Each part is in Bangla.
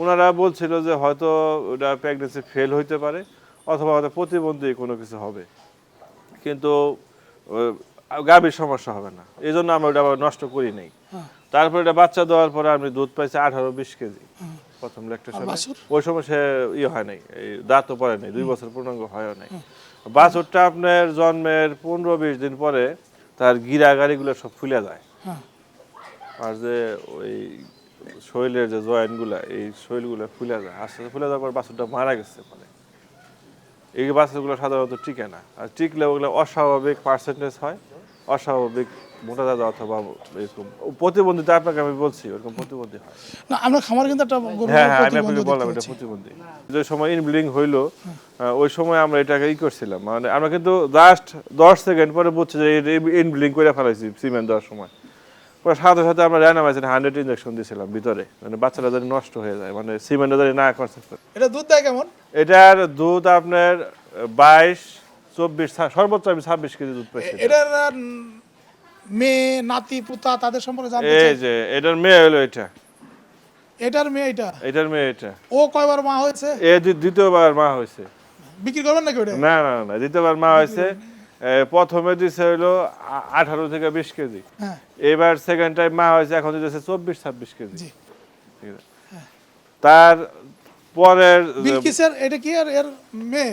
ওনারা বলছিল যে হয়তো ওটা প্রেগনেন্সি ফেল হইতে পারে অথবা হয়তো প্রতিবন্ধী কোনো কিছু হবে। কিন্তু গাভীর সমস্যা হবে না। এই জন্য আমরা ওটা আবার নষ্ট করি নাই। তারপরে এটা বাচ্চা দেওয়ার পরে আমি দুধ পাইছি আঠারো বিশ কেজি। প্রথম ল্যাকটেশনে বাছুর? ওই সময় সে ইয়ে হয় নাই এই দাঁতও পড়ে নাই দুই বছর পূর্ণাঙ্গ হয়ও নাই। বাছুরটা আপনার জন্মের পনেরো বিশ দিন পরে তার গিরা গাড়িগুলো সব ফুলে যায়। হ্যাঁ। আর যে ওই শরীরের যে জয়েন্টগুলা এই শরীরগুলো ফুলে যায়। আস্তে আস্তে ফুলে যাওয়ার পর বাছুরটা মারা গেছে মানে এই বাছুরগুলো সাধারণত টিকে না। আর টিকলে ওগুলো অস্বাভাবিক পার্সেন্টেজ হয় অস্বাভাবিক মোটা দাদা অথবা এরকম প্রতিবন্ধিতা আপনাকে আমি বলছি ওরকম প্রতিবন্ধী হয়। না আমরা খামার কিন্তু একটা হ্যাঁ হ্যাঁ আমি আপনাকে বললাম এটা প্রতিবন্ধী। যে সময় ইনব্লিডিং হইল ওই সময় আমরা এটাকে ই করছিলাম। মানে আমরা কিন্তু জাস্ট দশ সেকেন্ড পরে বুঝছি যে ইনব্লিডিং করে ফেলাইছি সিমেন্ট দেওয়ার সময়। সাথে সাথে আমরা হান্ড্রেড ইঞ্জেকশন দিয়েছিলাম ভিতরে। মানে বাচ্চারা যেন নষ্ট হয়ে যায় মানে সিমেন্টটা যেন না কনসেপ্ট এটা দুধ দেয় কেমন? এটার দুধ আপনার বাইশ চব্বিশ সর্বোচ্চ আমি ছাব্বিশ কেজি দুধ পাইছি এ- এটার মেয়ে নাতি পুতা তাদের সম্পর্কে জানতে এই যে এটার মেয়ে হলো এটা। এটার মেয়ে এটা? এটার মেয়ে এটা। ও কয়বার মা হয়েছে? এ দ্বিতীয়বার মা হয়েছে। বিক্রি করবেন নাকি ওটা? না না না দ্বিতীয়বার মা হয়েছে। প্রথমে দিছে হলো আঠারো থেকে বিশ কেজি। হ্যাঁ। এবার সেকেন্ড টাইম মা হয়েছে এখন দিতেছে চব্বিশ ছাব্বিশ কেজি। আছে। তার পরের বিলকিসের এটা কি আর এর মেয়ে?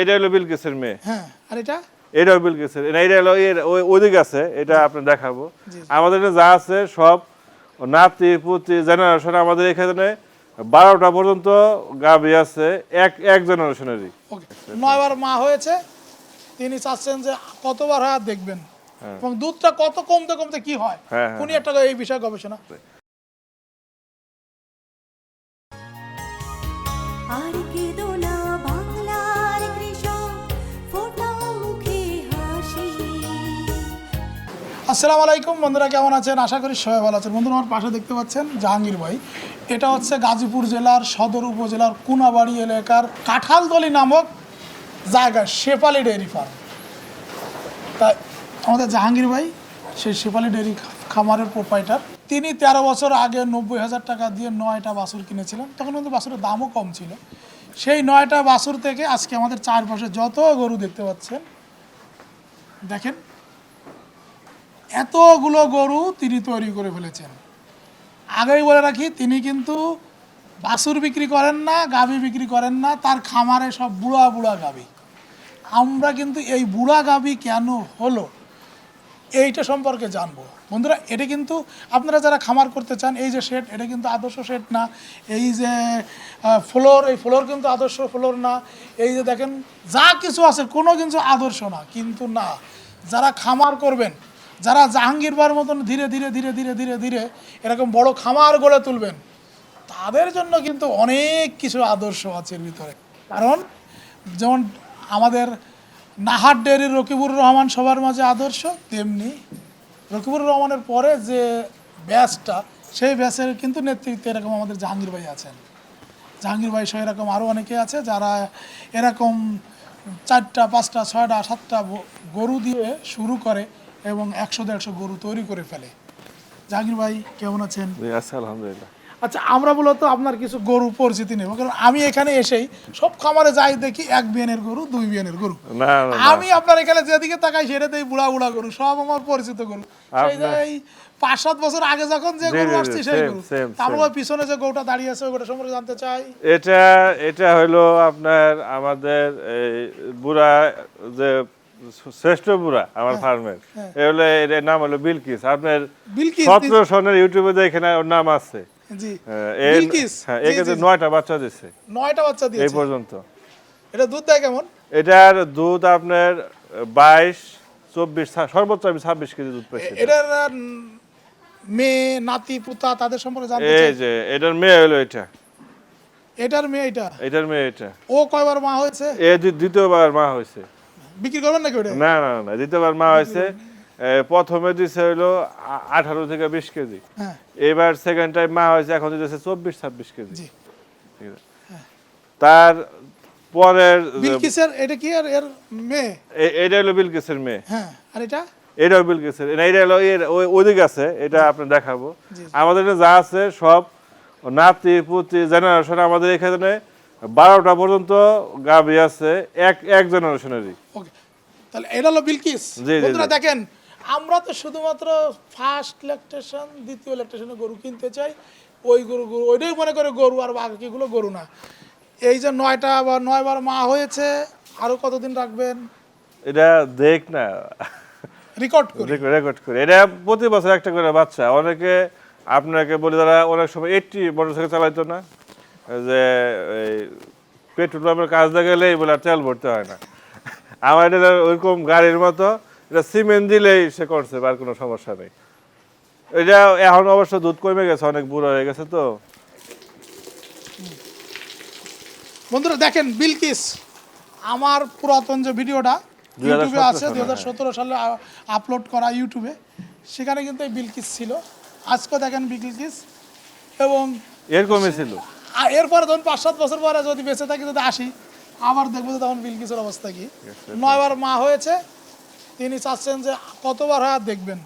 এটা হলো বিলকিসের মেয়ে। হ্যাঁ আর এটা? এটাও বিলকিসের। এটা হলো এর ওইদিকে আছে এটা আপনি দেখাবো। আমাদের যা আছে সব নাতি পুতি জেনারেশন আমাদের এখানে বারোটা পর্যন্ত গাবি আছে এক এক জেনারেশনেরই নয়বার মা হয়েছে তিনি চাচ্ছেন যে কতবার হয় আর দেখবেন এবং দুধটা কত কমতে কমতে কি হয়? হ্যাঁ, হ্যাঁ, উনি একটা এই বিষয়ে গবেষণা। আর কেঁদো না বাংলার কৃষক ফোটাও মুখে হাসি। আসসালামু আলাইকুম বন্ধুরা কেমন আছেন? আশা করি সবাই ভালো আছেন। বন্ধুরা আমার পাশে দেখতে পাচ্ছেন জাহাঙ্গীর ভাই। এটা হচ্ছে গাজীপুর জেলার সদর উপজেলার কুনাবাড়ি এলাকার কাঁঠালতলি নামক জায়গা শেপালি ডেয়ারি ফার্ম। তাই আমাদের জাহাঙ্গীর ভাই, সেই শেপালি ডেয়ারি খামারের প্রোপাইটার তিনি তেরো বছর আগে নব্বই হাজার টাকা দিয়ে নয়টা বাছুর কিনেছিলেন। তখন কিন্তু বাছুরের দামও কম ছিল। সেই নয়টা বাছুর থেকে আজকে আমাদের চারপাশে যত গরু দেখতে পাচ্ছেন, দেখেন, এতগুলো গরু তিনি তৈরি করে ফেলেছেন। আগেই বলে রাখি, তিনি কিন্তু বাছুর বিক্রি করেন না, গাভী বিক্রি করেন না, তার খামারে সব বুড়া বুড়া গাভী। আমরা কিন্তু এই বুড়া গাভী কেন হলো? এইটা সম্পর্কে জানব। বন্ধুরা, এটা কিন্তু আপনারা যারা খামার করতে চান, এই যে শেড এটা কিন্তু আদর্শ শেড না। এই যে ফ্লোর এই ফ্লোর কিন্তু আদর্শ ফ্লোর না। এই যে দেখেন, যা কিছু আছে, কোনো কিছু আদর্শ না। কিন্তু না, যারা খামার করবেন, যারা জাহাঙ্গীরবার মতন ধীরে ধীরে ধীরে ধীরে ধীরে ধীরে এরকম বড় খামার গড়ে তুলবেন, তাদের জন্য কিন্তু অনেক কিছু আদর্শ আছে এর ভিতরে। কারণ, যেমন আমাদের নাহার ডেরি রকিবুর রহমান সবার মাঝে আদর্শ, তেমনি রকিবুর রহমানের পরে যে ব্যাচটা, সেই ব্যাচের কিন্তু নেতৃত্বে এরকম আমাদের জাহাঙ্গীর ভাই আছেন। জাহাঙ্গীর ভাই সহ এরকম আরও অনেকে আছে যারা এরকম চারটা, পাঁচটা, ছয়টা, সাতটা গরু দিয়ে শুরু করে এবং একশো দেড়শো গরু তৈরি করে ফেলে। জাহাঙ্গীর ভাই, কেমন আছেন? আলহামদুলিল্লাহ। আচ্ছা আমরা মূলত আপনার কিছু গরু পরিচিতি নেব। কারণ আমি এখানে এসেই সব খামারে যাই দেখি এক বিয়ানের গরু দুই বিয়ানের গরু। আমি আপনার এখানে যেদিকে তাকাই সেটাতেই বুড়া বুড়া গরু সব আমার পরিচিত গরু। সেই পাঁচ সাত বছর আগে যখন যে গরু আসছে সেই গরু। পিছনে যে গরুটা দাঁড়িয়ে আছে ওই গরুটা সম্পর্কে জানতে চাই। এটা এটা হলো আপনার আমাদের এই বুড়া যে শ্রেষ্ঠ বুড়া আমার ফার্মের। এ হলো এর নাম হলো বিলকিস। আপনার সতেরো সনের ইউটিউবে দেখেন ওর নাম আছে। জি। হ্যাঁ, হ্যাঁ জি, একে জি, জি। নয়টা বাচ্চা দিছে। নয়টা বাচ্চা এই পর্যন্ত। এটা দুধ দেয় কেমন? এটার দুধ আপনার বাইশ চব্বিশ সর্বোচ্চ আমি ছাব্বিশ কেজি দুধ পাইছি। এটার মেয়ে নাতি পুতা তাদের সম্পর্কে জানতে এই যে এটার মেয়ে হলো এটা। এটার মেয়ে এটা? এটার মেয়ে এটা। ও কয়বার মা হয়েছে? এ দ্বিতীয়বার মা হয়েছে। বিক্রি করবেন নাকি ওটা? না না না দ্বিতীয়বার মা হয়েছে। প্রথমে দিছে হলো আঠারো থেকে বিশ কেজি। হ্যাঁ। এবার সেকেন্ড টাইম মা হয়েছে এখন দিতেছে চব্বিশ ছাব্বিশ কেজি। ঠিক আছে। তার পরের বিলকিসের এটা কি আর এর মেয়ে? এটা হলো বিলকিসের মেয়ে। হ্যাঁ আর এটা? এটাও বিলকিসের। এটা হলো এর ওইদিকে আছে এটা আপনি দেখাবো। আমাদের যা আছে সব নাতি পুতি জেনারেশন আমাদের এখানে বারোটা পর্যন্ত গাভী আছে এক এক জেনারেশনেরই ওকে। তাহলে এটা হলো বিলকিস। বন্ধুরা। দেখেন আমরা তো শুধুমাত্র ফার্স্ট ল্যাকটেশন দ্বিতীয় ল্যাকটেশনে গরু কিনতে চাই। ওই গরু গরু ওইটাই মনে করে গরু আর বাকিগুলো গরু না। এই যে নয়টা বা নয়বার মা হয়েছে আরও কতদিন রাখবেন? এটা দেখ না। রেকর্ড করে। রেকর্ড করে। এটা প্রতি বছর একটা করে বাচ্চা। অনেকে আপনাকে বলে তারা অনেক সময় এইটটি মোটরসাইকেল চালাইতো না। যে এই পেট্রোল পাম্পের কাজ দেখা গেলেই বলে তেল ভরতে হয় না। আমার এটা ওইরকম গাড়ির মতো এটা সিমেন্ট দিলেই সে করছে আর কোনো সমস্যা নেই। এটা এখন অবশ্য দুধ কমে গেছে অনেক বুড়ো হয়ে গেছে তো। বন্ধুরা দেখেন বিলকিস আমার পুরাতন যে ভিডিওটা ইউটিউবে আছে হাজার সতেরো সালে আপলোড করা ইউটিউবে সেখানে কিন্তু এই বিলকিস ছিল। আজকে দেখেন বিলকিস এবং এরকমই ছিল। আর এরপরে ধরুন পাঁচ সাত বছর পরে যদি বেঁচে থাকি যদি আসি আবার দেখব তখন বিলকিসের অবস্থা কি। নয়বার মা হয়েছে তিনি চাচ্ছেন যে কতবার হয় আর দেখবেন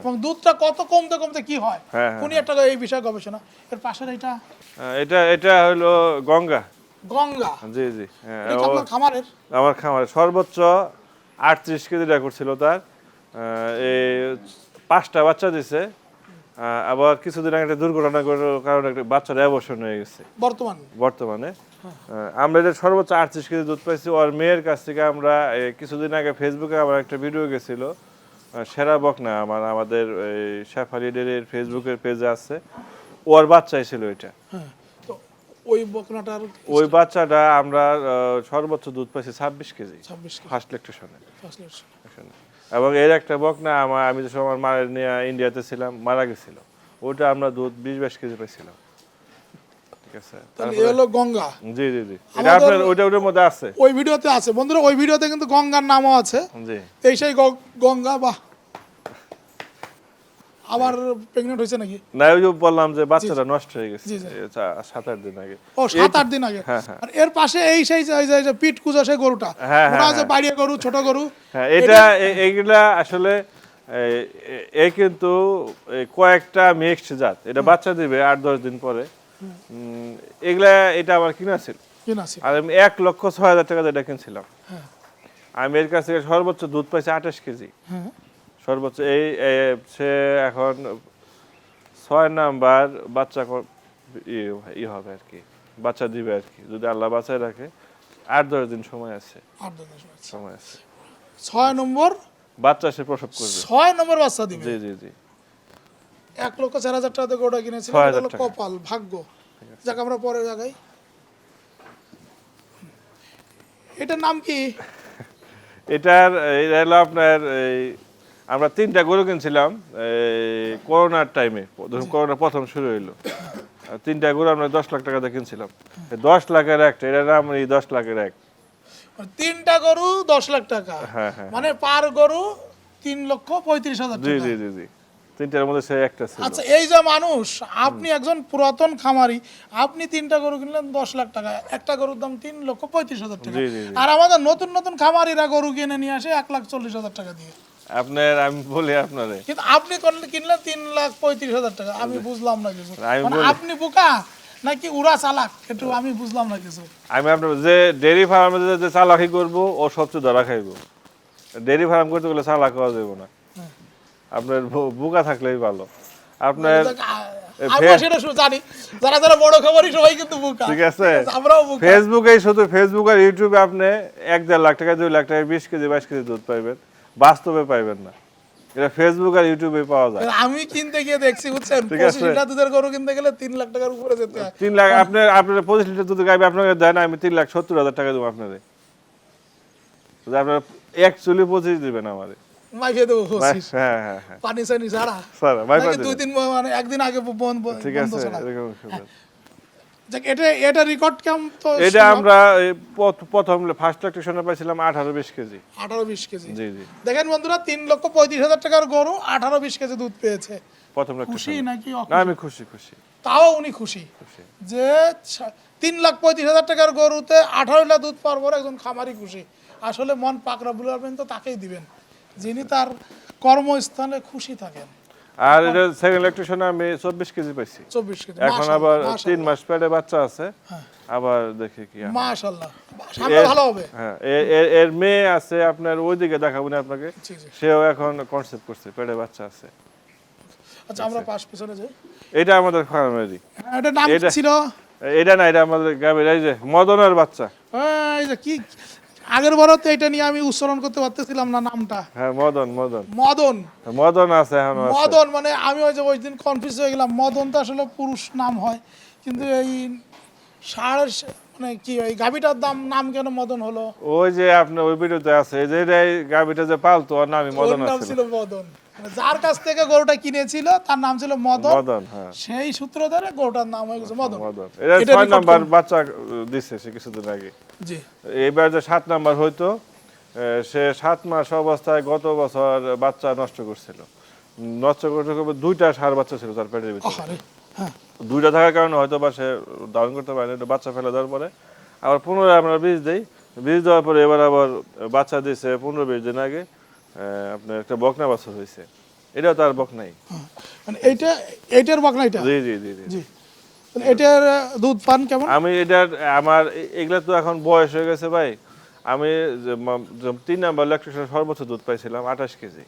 এবং দুধটা কত কমতে কমতে কি হয়? হ্যাঁ, হ্যাঁ, উনি একটা এই বিষয়ে গবেষণা। এর পাশের এটা এটা এটা হলো গঙ্গা। গঙ্গা। জি জি হ্যাঁ খামারের? আমার খামারে সর্বোচ্চ আটত্রিশ কেজি রেকর্ড ছিল তার। আহ, এই পাঁচটা বাচ্চা দিছে। আবার কিছুদিন আগে একটা দুর্ঘটনা করার কারণে একটা বাচ্চার অ্যাবর্শন হয়ে গেছে। বর্তমান? বর্তমানে। আমরা এটা সর্বোচ্চ আটত্রিশ কেজি দুধ পাইছি ওর মেয়ের কাছ থেকে আমরা কিছুদিন আগে ফেসবুকে আমার একটা ভিডিও গেছিল। সেরা বকনা আমার আমাদের এই শেফালি ডেরির ফেসবুকের পেজে আছে। ওর বাচ্চাই ছিল এটা। হ্যাঁ তো ওই বকনাটার ওই বাচ্চাটা আমরা সর্বোচ্চ দুধ পাইছি ছাব্বিশ কেজি। ছাব্বিশ ফার্স্ট লেকটেশনে ফার্স্ট এখানে। এবং এর একটা বক না আমার আমি যে সময় মায়ের নিয়ে ইন্ডিয়াতে ছিলাম মারা গেছিল। ওটা আমরা দুধ বিশ বাইশ কেজি পাইছিলাম। ঠিক আছে? তাহলে হলো গঙ্গা। জি জি জি। এটা আমাদের- আপনার ওইটা ওটার মধ্যে আছে। ওই ভিডিওতে আছে। বন্ধুরা ওই ভিডিওতে কিন্তু গঙ্গার নামও আছে। জি। এই সেই গঙ্গা বাহ। আবার প্রেগনেন্ট হয়েছে নাকি? না ওই যে বললাম যে বাচ্চাটা নষ্ট হয়ে গেছে। সাত আট দিন আগে। ও সাত আট দিন আগে? হ্যাঁ, হ্যাঁ। আর এর পাশে এই সেই যে- পিট কুজা সেই গরুটা? হ্যাঁ, ওটা আছে গরু ছোট গরু হ্যাঁ এটা এইগুলা আসলে এ- কিন্তু কয়েকটা মিক্সড জাত। এটা বাচ্চা দিবে আট দশ দিন পরে। এগুলা এটা আমার কিনা ছিল? আর আমি এক লক্ষ ছয় হাজার টাকা দিয়ে এটা কিনছিলাম। আমি এর কাছ থেকে সর্বোচ্চ দুধ পাইছি আঠাশ কেজি। সর্বোচ্চ এই সে এখন ছয় নাম্বার বাচ্চা ই- হবে আর কি বাচ্চা দিবে আর কি। যদি আল্লাহ বাঁচায় রাখে আট দশ দিন সময় আছে। সময় আছে। ছয় নম্বর? বাচ্চা সে প্রসব করবে। ছয় নম্বর বাচ্চা দিবে? জি জি জি। এক লক্ষ চার হাজার টাকা দিয়ে ওটা টাকা। কপাল ভাগ্য। যাকে আমরা পরে জায়গায়। এটার নাম কি? এটার এটা হলো আপনার এই আমরা তিনটা গরু কিনছিলাম করোনার টাইমে ধরুন করোনা প্রথম শুরু হইল। তিনটা গরু আমরা দশ লাখ টাকা দিয়ে কিনছিলাম দশ লাখের একটা এটার নাম এই দশ লাখের এক। তিনটা গরু দশ লাখ টাকা। হ্যাঁ, হ্যাঁ। মানে পার গরু তিন লক্ষ পঁয়ত্রিশ হাজার জি জি জি জি। তিনটার মধ্যে সে একটা ছিল। আচ্ছা এই যে মানুষ আপনি একজন পুরাতন খামারি আপনি তিনটা গরু কিনলেন দশ লাখ টাকা। একটা গরুর দাম তিন লক্ষ পঁয়ত্রিশ হাজার টাকা। আর আমাদের নতুন নতুন খামারিরা গরু কিনে নিয়ে আসে এক লাখ চল্লিশ হাজার টাকা দিয়ে। আপনার আমি বলি আপনারে। কিন্তু আপনি কিনলেন তিন লাখ পঁয়ত্রিশ হাজার টাকা? আমি বুঝলাম না কিছু। মানে আপনি বোকা নাকি উড়া চালাক? একটু আমি বুঝলাম না কিছু। আমি আপনার যে ডেয়ারি ফার্মে যে- চালাকি করব ও সবচেয়ে ধরা খাইব। ডেয়ারি ফার্ম করতে গেলে চালাক হওয়া যাবে না। আপনার বু- বুকা থাকলেই ভালো। আপনার জানি। যারা যারা বড় সবাই কিন্তু বোকা। ঠিক আছে। আমরাও বোকা। ফেসবুকে শুধু ফেসবুক আর ইউটিউবে আপনি এক দেড় লাখ টাকা দুই লাখ টাকা বিশ কেজি বাইশ কেজি দুধ পাইবেন। বাস্তবে পাইবেন না। এটা ফেসবুক আর ইউটিউবে পাওয়া যায়। আমি কিনতে গিয়ে দেখছি বুঝছেন? পঁচিশ। লিটার দুধের গরু কিনতে গেলে তিন লাখ টাকার উপরে যেতে হয়। তিন লাখ আপনার আপনার পঁচিশ লিটার দুধ গাইবে আপনাকে দেয় না আমি তিন লাখ সত্তর হাজার টাকা দেবো আপনারে যদি আপনার এক চুলি পঁচিশ দিবেন আমারে মাইফে দেবো পঁচিশ। হ্যাঁ হ্যাঁ হ্যাঁ। পানি সানি স্যার ভাই দুই দিন মানে একদিন আগে বন্ধ ঠিক আছে ছাড়া এরকম সুন্দর। যাক, এটা এটা রেকর্ড কেমন তো এটা আমরা প্রথম ফার্স্ট ইলেকট্রিশনে পাইছিলাম আঠারো বিশ কেজি। আঠারো বিশ কেজি। জি জি। দেখেন বন্ধুরা তিন লক্ষ পঁয়ত্রিশ হাজার টাকার গরু আঠারো বিশ কেজি দুধ পেয়েছে। প্রথম খুশি নাকি না আমি খুশি খুশি। তাও উনি খুশি। খুশি। যে লাখ পঁয়ত্রিশ হাজার টাকার গরুতে আঠারো লিটার দুধ পাওয়ার পর একজন খামারি খুশি। আসলে মন পাকড়া বুলাবেন তো তাকেই দিবেন। যিনি তার কর্মস্থানে খুশি থাকেন। আর এটা সেকেন্ড ইলেকট্রিশনে আমি চব্বিশ কেজি পাইছি। চব্বিশ কেজি এখন আবার তিন মাস পেটে বাচ্চা আছে হ্যাঁ। আবার দেখি কি হয়। এর- ভালো হবে। হ্যাঁ এ- এ- এর মেয়ে আছে আপনার ওইদিকে দেখাবো না আপনাকে। সেও এখন কনসেপ্ট করছে পেটে বাচ্চা আছে। আচ্ছা আমরা পাশ পিছনে যাই। এটা আমাদের ফার্মেরই হ্যাঁ, এটা নাম ছিল? এটা না এটা আমাদের গাভীর এই যে মদনের বাচ্চা। এই যে কি আগের বারও তো এটা নিয়ে আমি উচ্চারণ করতে পারতেছিলাম না নামটা। হ্যাঁ মদন মদন। মদন। মদন আছে এখন মদন মানে আমি ওই যে ওই দিন কনফিউজ হয়ে গেলাম। মদন তো আসলে পুরুষ নাম হয়। কিন্তু এই ষাঁড়ের সে- মানে কি ওই গাভিটার দাম নাম কেন মদন হলো? ওই যে আপনার ওই ভিডিওতে আছে যে গাভীটা যে পালতো ওর নামই মদন নাম ছিল মদন। মানে যার কাছ থেকে গরুটা কিনেছিল তার নাম ছিল মদন। মদন হ্যাঁ। সেই সূত্র ধরে গরুটার নাম হয়ে গেছে মদন। মদন। এটা ছয় নাম্বার বাচ্চা দিচ্ছে সে কিছুদিন আগে। জি। এবার যে সাত নাম্বার হইতো সে সাত মাস অবস্থায় গত বছর বাচ্চা নষ্ট করছিল। নষ্ট করতে দুইটা সার বাচ্চা ছিল তার পেটের ভিতরে। দুইটা থাকার কারণে হয়তো বা সে ধারণ করতে পারে না, বাচ্চা ফেলে দেওয়ার পরে। আবার পুনরায় আমরা বীজ দেই। বীজ দেওয়ার পরে এবার আবার বাচ্চা দিয়েছে পনেরো বিশ দিন আগে আপনার একটা বকনা বাছর হয়েছে। এটাও তার বকনাই। মানে এইটা এইটার বাকনা এটা? জি জি জি জি। তাহলে এটার দুধ পান কেমন? আমি এটার আমার এগুলা তো এখন বয়স হয়ে গেছে ভাই। আমি তিন নাম্বার ইলেকট্রিশিয়ান সর্বোচ্চ দুধ পাইছিলাম আঠাশ কেজি।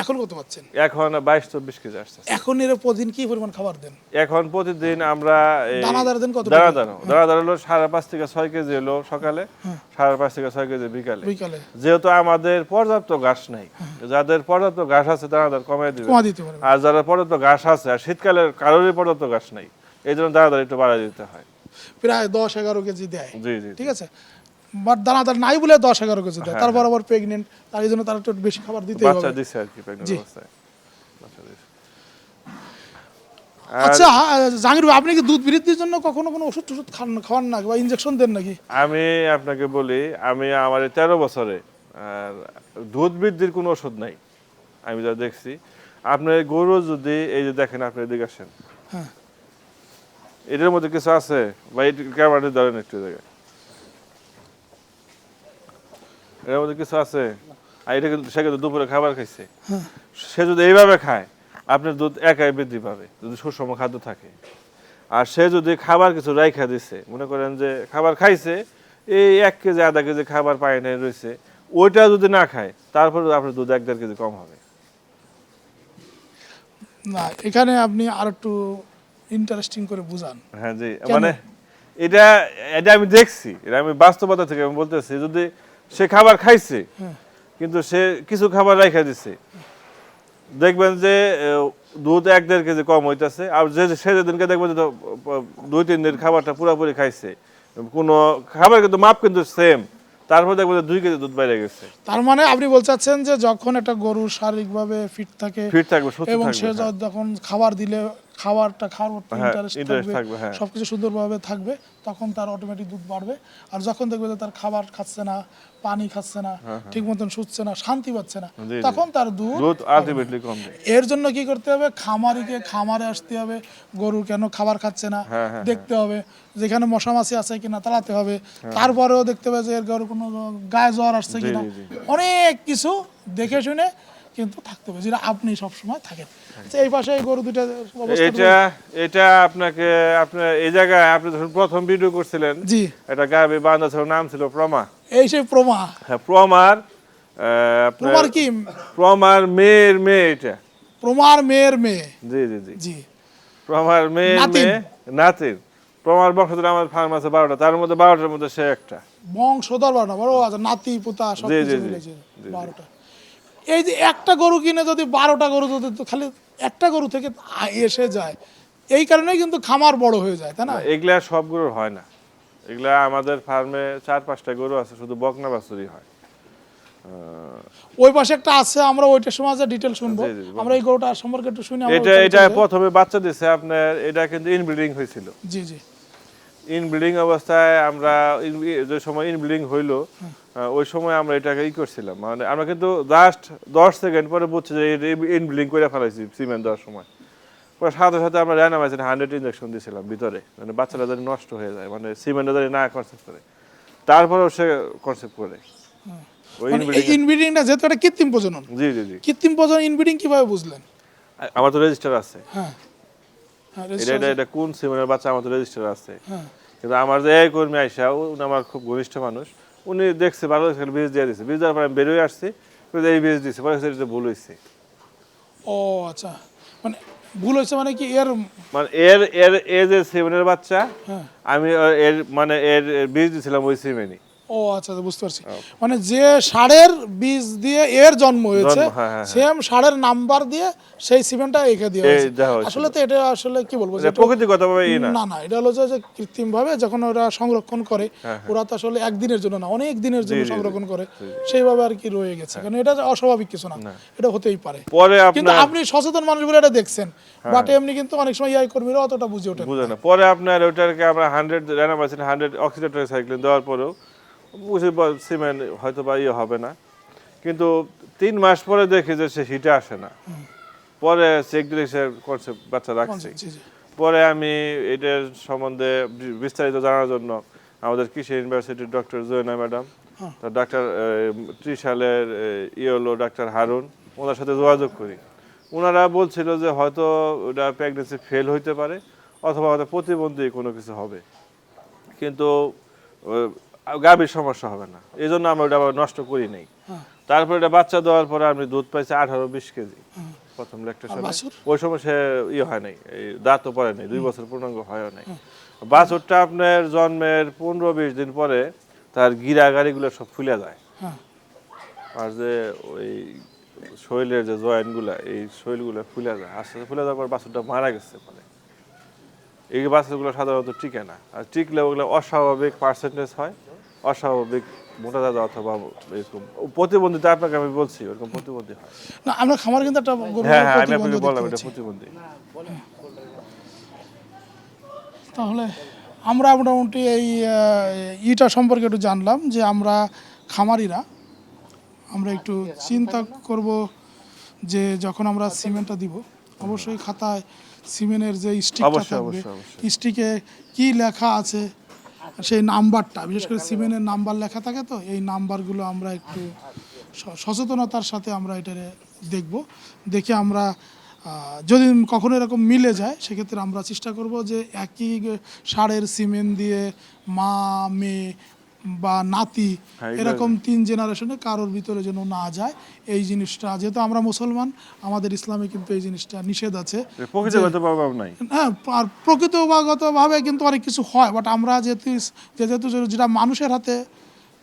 এখন কত পাচ্ছেন? এখন বাইশ চব্বিশ কেজি আসছে এখন এর প্রতিদিন কি পরিমাণ খাবার দেন? এখন প্রতিদিন আমরা দানাদার দেন কত দানাদার দানাদার হলো সাড়ে পাঁচ থেকে ছয় কেজি হলো সকালে সাড়ে পাঁচ থেকে ছয় কেজি বিকালে। বিকালে। যেহেতু আমাদের পর্যাপ্ত ঘাস নাই যাদের পর্যাপ্ত ঘাস আছে দানাদার কমাই দিবে। আর যারা পর্যাপ্ত ঘাস আছে আর শীতকালে কারোরই পর্যাপ্ত ঘাস নাই এই জন্য দানাদার একটু বাড়াই দিতে হয়। প্রায় দশ এগারো কেজি দেয়। জি জি। ঠিক আছে? বাট দানাদার নাই বলে দশ এগারো কেজি হ্যাঁ, দেয় প্রেগনেন্ট তার জন্য তার একটু বেশি খাবার বাচ্চা হবে। জি। আচ্ছা হ্যাঁ, জাহাঙ্গীর আপনি কি দুধ বৃদ্ধির জন্য কখনো কোনো ওষুধ টষুধ খান খাওয়ান না বা ইনজেকশন দেন নাকি? আমি আপনাকে বলি আমি আমার তেরো বছরে দুধ বৃদ্ধির কোনো ওষুধ নাই। আমি যা দেখছি আপনার গরু যদি এই যে দেখেন আপনি এদিকে আসেন। হ্যাঁ। এটার মধ্যে কিছু আছে? বা ক্যামেরাটা ধরেন একটু জায়গায় এটার মধ্যে কিছু আছে। আর এটা কিন্তু সে কিন্তু দুপুরে খাবার খাইছে। সে যদি এইভাবে খায় আপনার দুধ একাই বৃদ্ধি পাবে যদি সুষম খাদ্য থাকে। আর সে যদি খাবার কিছু রাইখা দিছে মনে করেন যে খাবার খাইছে এই এক কেজি আধা কেজি খাবার পায় নাই রয়েছে ওইটা যদি না খায় তারপরে আপনার দুধ এক দেড় কেজি কম হবে। না এখানে আপনি আর একটু ইন্টারেস্টিং করে বুঝান। হ্যাঁ জি। মানে এটা এটা আমি দেখছি এটা আমি বাস্তবতা থেকে আমি বলতেছি যদি সে খাবার খাইছে। কিন্তু সে কিছু খাবার রাইখা দিছে দেখবেন যে দুধ এক দেড় কেজি কম হইতাছে আর যে সে যেদিনকে দেখবেন যে দুই তিন দিন খাবারটা পুরোপুরি খাইছে কোনো খাবার কিন্তু মাপ কিন্তু সেম তারপর দেখবেন দুই কেজি দুধ বাইরে গেছে তার মানে আপনি বলতে চাচ্ছেন যে যখন একটা গরু শারীরিকভাবে ফিট থাকে ফিট থাকবে এবং সে হ্যাঁ। যখন খাবার দিলে খাবারটা খাওয়ার প্রতি হ্যাঁ, ইন্টারেস্ট থাকবে হ্যাঁ। সবকিছু সুন্দরভাবে থাকবে তখন তার অটোমেটিক দুধ বাড়বে। আর যখন দেখবে যে তার খাবার খাচ্ছে না পানি খাচ্ছে না ঠিক মতন শুচ্ছে না শান্তি পাচ্ছে না হ্যাঁ। তখন তার দুধ দুধ আলটিমেটলি কমবে। এর জন্য কি করতে হবে? খামারিকে খামারে আসতে হবে। গরু কেন খাবার খাচ্ছে না? হ্যাঁ, হ্যাঁ, দেখতে হবে। যেখানে মশা মাছি আছে কিনা তাড়াতে হবে। তারপরেও দেখতে হবে যে এর গরু কোনো গায়ে জ্বর আসছে কিনা। অনেক কিছু দেখে শুনে কিন্তু থাকতে হবে যেটা আপনি সবসময় থাকেন। আচ্ছা, এই পাশে এই গরু দুটা এটা এটা আপনাকে আপনার এই জায়গায় আপনি যখন প্রথম ভিডিও করছিলেন। জি। এটা গাবি বান্ধা ছিল নাম ছিল প্রমা। এই সেই প্রমা। হ্যাঁ প্রমার প্রমার কি? প্রমার মেয়ের মেয়ে এটা। প্রমার মেয়ের মেয়ে। জি জি জি। জি। প্রমার মেয়ের। মেয়ে নাতির প্রমার বংশধর আমার ফার্ম আছে বারোটা তার মধ্যে বারোটার মধ্যে সে একটা। বংশধর বারোটা বড় আছে নাতি পুতা সব কিছু। মিলেছে। বারোটা। এই যে একটা গরু কিনে যদি বারোটা গরু যদি খালি একটা গরু থেকে এসে যায় এই কারণেই কিন্তু খামার বড় হয়ে যায় তাই না? এগুলা সবগুলোর হয় না। এগুলা আমাদের ফার্মে চার পাঁচটা গরু আছে শুধু বকনা বাছুরি হয়। ওই পাশে একটা আছে আমরা ওইটার সময় ডিটেল শুনব। আমরা এই গরুটা সম্পর্কে একটু শুনি এটা এটা প্রথমে বাচ্চা দিছে আপনার এটা কিন্তু ইনব্রিডিং হয়েছিল। জি জি। ইনব্রিডিং অবস্থায় আমরা যে সময় ইনব্রিডিং হইল ওই সময় আমরা এটাকে ই করছিলাম। মানে আমরা কিন্তু জাস্ট দশ সেকেন্ড পরে বুঝছি যে ইনব্রিডিং করে ফেলাইছি সিমেন্ট দেওয়ার সময়। পরে সাথে সাথে আমরা র্যানামাইসিন হান্ড্রেড ইঞ্জেকশন দিয়েছিলাম ভিতরে। মানে বাচ্চারা যেন নষ্ট হয়ে যায় মানে সিমেন্টটা যেন না কনসেপ্ট করে। তারপরেও সে কনসেপ্ট করে। ওই মানে ইনব্রিডিংটা যেহেতু একটা কৃত্রিম প্রজনন জি জি জি। কৃত্রিম প্রজনন ইনব্রিডিং কীভাবে বুঝলেন? আমার তো রেজিস্টার আছে। হ্যাঁ। হ্যাঁ এটা এটা কোন সিমেন্টের বাচ্চা আমার তো রেজিস্টার আছে। হ্যাঁ। কিন্তু আমার যে কর্মী আইসা উনি আমার খুব ঘনিষ্ঠ মানুষ। উনি দেখছে ভালো দেখছে বীজ দিয়ে দিচ্ছে বীজ দেওয়ার পরে আমি বেরোয় আসছি এই বীজ দিচ্ছে পরে এটা ভুল হয়েছে। ও আচ্ছা। মানে ভুল হয়েছে মানে কি এর মানে এর এর এ যে সেভেনের বাচ্চা হ্যাঁ। আমি এর মানে এর বীজ দিছিলাম ওই সিমেন্টই ও আচ্ছা আচ্ছা, বুঝতে পারছি। মানে যে ষাঁড়ের বীজ দিয়ে এর জন্ম হয়েছে জন্ম, হ্যাঁ, হ্যাঁ, সেম ষাঁড়ের নাম্বার দিয়ে সেই সিমেন্টটা এঁকে দিয়ে। আসলে তো এটা আসলে কি বলব প্রকৃতিগতভাবে না। না এটা হলো যে- কৃত্রিম ভাবে যখন ওরা সংরক্ষণ করে হ্যাঁ, ওরা তো আসলে একদিনের জন্য না অনেক দিনের জন্য সংরক্ষণ করে সেইভাবে আর কি রয়ে গেছে। কারণ এটা অস্বাভাবিক কিছু না এটা হতেই পারে। কিন্তু আপনি সচেতন মানুষগুলো এটা দেখছেন বাট এমনি কিন্তু অনেক সময় ইয়াই কর্মীরা অতটা বুঝে ওঠে। বুঝে না। পরে আপনার ওইটাকে আমরা hundred Renamycin hundred oxytetracycline দেওয়ার পরেও বুঝে সিমেন্ট হয়তো বা ইয়ে হবে না। কিন্তু তিন মাস পরে দেখি যে সে হিটে আসে না। পরে চেক দিলে সে কনসেপ্ট বাচ্চা রাখছে। পরে আমি এটার সম্বন্ধে বিস্তারিত জানার জন্য আমাদের কৃষি ইউনিভার্সিটির ডক্টর জয়না ম্যাডাম তার ডাক্তার ত্রিশালের ইয়েলো ডাক্তার হারুন ওনার সাথে যোগাযোগ করি। ওনারা বলছিল যে হয়তো ওটা প্রেগনেন্সি ফেল হইতে পারে অথবা হয়তো প্রতিবন্ধী কোনো কিছু হবে। কিন্তু গাভীর সমস্যা হবে না। এই জন্য আমরা ওটা আবার নষ্ট করি নাই। তারপরে এটা বাচ্চা দেওয়ার পরে আমি দুধ পাইছি আঠারো বিশ কেজি। প্রথম ল্যাকটেশনে বাছুর? ওই সময় সে ইয়ে হয় নাই এই দাঁতও পরে নাই দুই বছর পূর্ণাঙ্গ হয় নাই। বাছুরটা আপনার জন্মের পনেরো বিশ দিন পরে তার গিরা গাড়িগুলো সব ফুলে যায়। আর যে ওই শরীরের যে জয়েন্টগুলা এই শরীরগুলো ফুলে যায়। আস্তে আস্তে ফুলে যাওয়ার পর বাছুরটা মারা গেছে মানে এই বাচ্চাগুলো সাধারণত টিকে না। আর টিকলে ওগুলো অস্বাভাবিক পার্সেন্টেজ হয়। অস্বাভাবিক মোটা দাদা অথবা এরকম প্রতিবন্ধিতা আপনাকে আমি বলছি ওরকম প্রতিবন্ধী হয়। না আমরা খামার কিন্তু একটা হ্যাঁ হ্যাঁ আমি আপনাকে বললাম এটা প্রতিবন্ধী। তাহলে আমরা মোটামুটি এই ইটা সম্পর্কে একটু জানলাম যে আমরা খামারিরা আমরা একটু চিন্তা করব যে যখন আমরা সিমেন্টটা দিব অবশ্যই খাতায় সিমেন্টের যে স্টিকটা থাকবে। স্টিকে কি লেখা আছে সেই নাম্বারটা, বিশেষ করে সিমেনের নাম্বার লেখা থাকে তো, এই নাম্বারগুলো আমরা একটু সচেতনতার সাথে আমরা এটা দেখব, দেখে আমরা যদি কখনো এরকম মিলে যায়, সেক্ষেত্রে আমরা চেষ্টা করব যে একই সারের সিমেন্ট দিয়ে মা, মেয়ে বা নাতি এরকম তিন জেনারেশনে কারোর ভিতরে যেন না যায় এই জিনিসটা। যেহেতু আমরা মুসলমান আমাদের ইসলামে কিন্তু এই জিনিসটা নিষেধ আছে। প্রকৃতিগত হ্যাঁ আর প্রকৃতগতভাবে কিন্তু অনেক কিছু হয় বাট আমরা যেহেতু যেহেতু যেটা মানুষের হাতে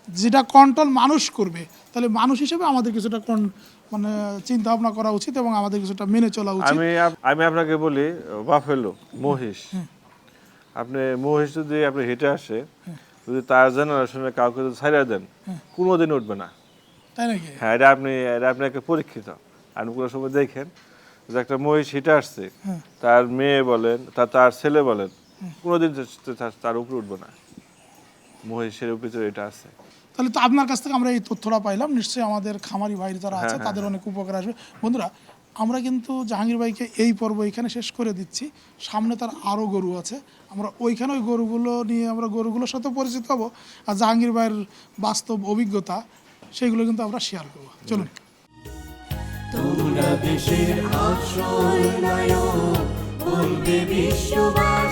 যেটা কন্ট্রোল মানুষ করবে তাহলে মানুষ হিসেবে আমাদের কিছুটা কোন মানে চিন্তা ভাবনা করা উচিত এবং আমাদের কিছুটা মেনে চলা উচিত। আমি আমি আপনাকে বলি বাফেলো মহিষ। আপনি মহিষ যদি আপনি হেঁটে আসে যদি তার জেনারেশনে কাউকে যদি ছাইড়া দেন কোনোদিন উঠবে না। তাই নাকি? হ্যাঁ এটা আপনি এটা আপনি একটা পরীক্ষিত। আপনি কোনো সময় দেখেন যে একটা মহিষ হেঁটে আসছে তার মেয়ে বলেন তার তার ছেলে বলেন কোনোদিন সে- তার- উপরে উঠবে না। মহিষের ভিতরে এটা আছে। তাহলে তো আপনার কাছ থেকে আমরা এই তথ্যটা পাইলাম। নিশ্চয়ই আমাদের খামারি ভাই যারা হ্যাঁ, আছে তাদের অনেক উপকার আসবে। বন্ধুরা আমরা কিন্তু জাহাঙ্গীর ভাইকে এই পর্ব এখানে শেষ করে দিচ্ছি। সামনে তার আরও গরু আছে। আমরা ওইখানে ওই গরুগুলো নিয়ে আমরা গরুগুলোর সাথে পরিচিত হব। আর জাহাঙ্গীর ভাইয়ের বাস্তব অভিজ্ঞতা সেইগুলো কিন্তু আমরা শেয়ার করব। চলুন। তোমরা দেশের আশ্রয় নায়ক, বলবে বিশ্ববাসী।